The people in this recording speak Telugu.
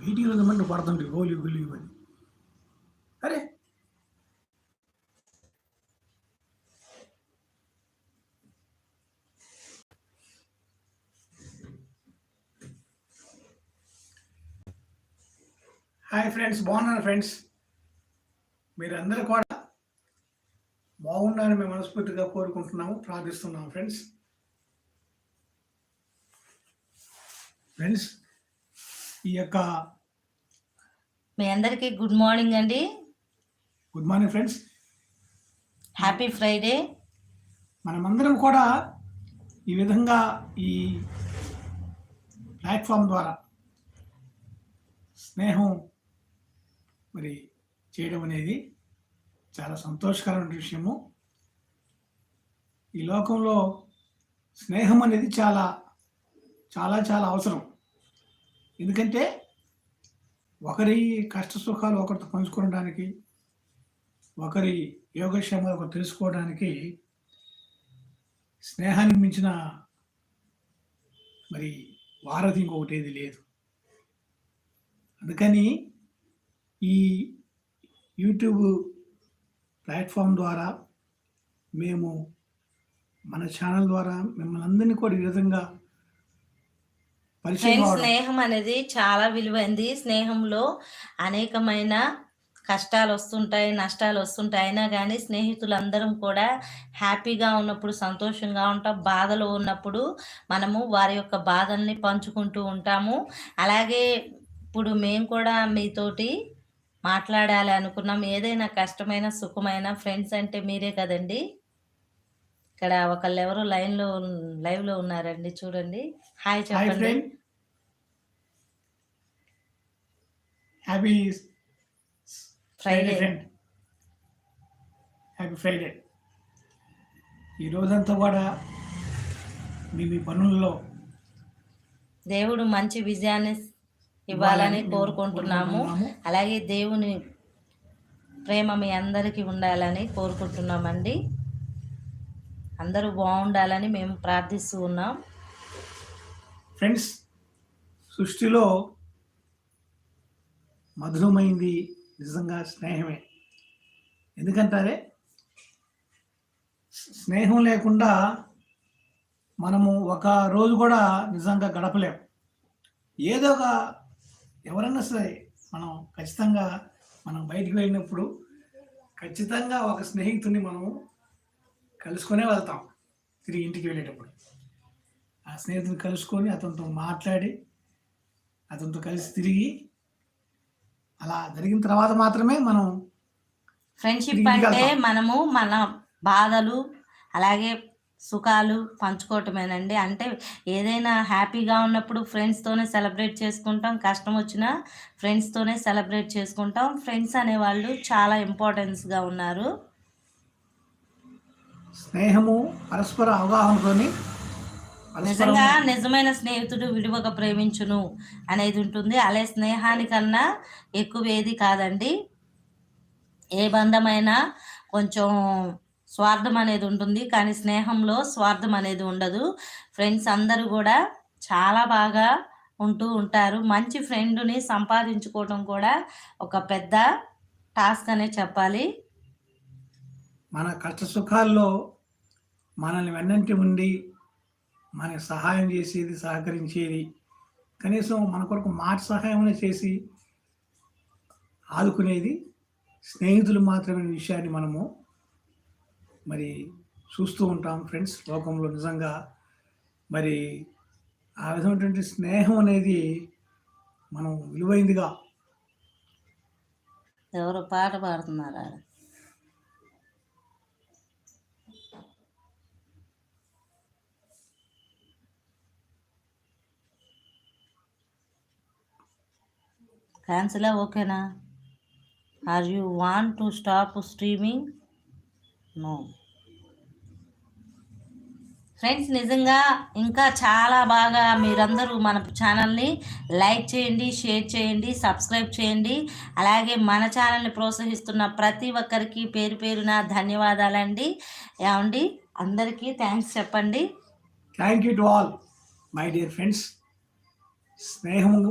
వెయిటింగ్లో ఉందమంటే పడుతుంది గోలి గులి అని. అరే! హాయ్ ఫ్రెండ్స్ బాగున్నాను ఫ్రెండ్స్? మీరందరూ కూడా బాగుండాలని మేము మనస్ఫూర్తిగా కోరుకుంటున్నాము ప్రార్థిస్తున్నాము ఫ్రెండ్స్. ఫ్రెండ్స్ ఈ యొక్క మీ అందరికీ గుడ్ మార్నింగ్ అండి. Good morning friends. Happy Friday. మనమందరం కూడా ఈ విధంగా ఈ ప్లాట్ఫామ్ ద్వారా స్నేహం మరి చేయడం అనేది చాలా సంతోషకరమైన విషయము. ఈ లోకంలో స్నేహం అనేది చాలా చాలా చాలా అవసరం. ఎందుకంటే ఒకరి కష్ట సుఖాలు ఒకరితో పంచుకోవడానికి ఒకరి యోగక్షేమాలు ఒకరు తెలుసుకోవడానికి స్నేహానికి మించిన మరి వారధి ఇంకొకటి ఏది లేదు. అందుకని ఈ యూట్యూబ్ ప్లాట్ఫామ్ ద్వారా మేము మన ఛానల్ ద్వారా మిమ్మల్ని అందరినీ కూడా ఈ విధంగా ఫ్రెండ్స్ స్నేహం అనేది చాలా విలువైంది. స్నేహంలో అనేకమైన కష్టాలు వస్తుంటాయి నష్టాలు వస్తుంటాయి. అయినా కానీ స్నేహితులందరం కూడా హ్యాపీగా ఉన్నప్పుడు సంతోషంగా ఉంటాం. బాధలో ఉన్నప్పుడు మనము వారి యొక్క బాధల్ని పంచుకుంటూ ఉంటాము. అలాగే ఇప్పుడు మేము కూడా మీతోటి మాట్లాడాలి అనుకున్నాం. ఏదైనా కష్టమైన సుఖమైన ఫ్రెండ్స్ అంటే మీరే కదండి. ఇక్కడ ఒకళ్ళు ఎవరో లైన్లో లైవ్లో ఉన్నారండి చూడండి. హాయ్ చెప్పండి. Friend happy Friday happy Friday ఈ రోజంతా కూడా మీ మీ పనుల్లో దేవుడు మంచి విజయాన్ని ఇవ్వాలని కోరుకుంటున్నాము. అలాగే దేవుని ప్రేమ మీ అందరికీ ఉండాలని కోరుకుంటున్నామండి. అందరూ బాగుండాలని మేము ప్రార్థిస్తూ ఉన్నాం. ఫ్రెండ్స్ సృష్టిలో మధురమైంది నిజంగా స్నేహమే. ఎందుకంటారే? స్నేహం లేకుండా మనము ఒక రోజు కూడా నిజంగా గడపలేం. ఏదో ఒక ఎవరైనా సరే మనం ఖచ్చితంగా మనం బయటికి వెళ్ళినప్పుడు ఖచ్చితంగా ఒక స్నేహితుడిని మనం కలుసుకునే వెళ్తాం తిరిగి ఇంటికి వెళ్ళేటప్పుడు. ఆ స్నేహితుని కలుసుకొని అతనితో మాట్లాడి అతనితో కలిసి తిరిగి అలా జరిగిన తర్వాత మాత్రమే మనం ఫ్రెండ్షిప్ అంటే. మనము మన బాధలు అలాగే సుఖాలు పంచుకోవటమేనండి. అంటే ఏదైనా హ్యాపీగా ఉన్నప్పుడు ఫ్రెండ్స్తోనే సెలబ్రేట్ చేసుకుంటాం. కష్టం వచ్చినా ఫ్రెండ్స్తోనే సెలబ్రేట్ చేసుకుంటాం. ఫ్రెండ్స్ అనేవాళ్ళు చాలా ఇంపార్టెన్స్గా ఉన్నారు. స్నేహము పరస్పర అవగాహనతోని నిజంగా నిజమైన స్నేహితుడు విడివక ప్రేమించును అనేది ఉంటుంది. అలాగే స్నేహానికన్నా ఎక్కువ ఏది కాదండి. ఏ బంధమైనా కొంచెం స్వార్థం అనేది ఉంటుంది. కానీ స్నేహంలో స్వార్థం అనేది ఉండదు. ఫ్రెండ్స్ అందరూ కూడా చాలా బాగా ఉంటూ ఉంటారు. మంచి ఫ్రెండ్ని సంపాదించుకోవడం కూడా ఒక పెద్ద టాస్క్ అనే చెప్పాలి. మన కష్ట సుఖాల్లో మనల్ని వెన్నంటి ఉండి మనకి సహాయం చేసేది సహకరించేది కనీసం మన కొరకు మాట సహాయం చేసి ఆదుకునేది స్నేహితులు మాత్రమే విషయాన్ని మనము మరి చూస్తూ ఉంటాం ఫ్రెండ్స్. లోకంలో నిజంగా మరి ఆ విధమైనటువంటి స్నేహం అనేది మనం విలువైందిగా. ఎవరు పాట పాడుతున్నారా క్యాన్సిలా ఓకేనా are you want to stop streaming no friends నిజంగా ఇంకా చాలా బాగా మీరందరూ మన ఛానల్ని లైక్ చేయండి షేర్ చేయండి సబ్స్క్రైబ్ చేయండి. అలాగే మన ఛానల్ని ప్రోత్సహిస్తున్న ప్రతి ఒక్కరికి పేరు పేరున ధన్యవాదాలండి. ఏమండి? అందరికీ థ్యాంక్స్ చెప్పండి. Thank you to all my dear friends స్నేహము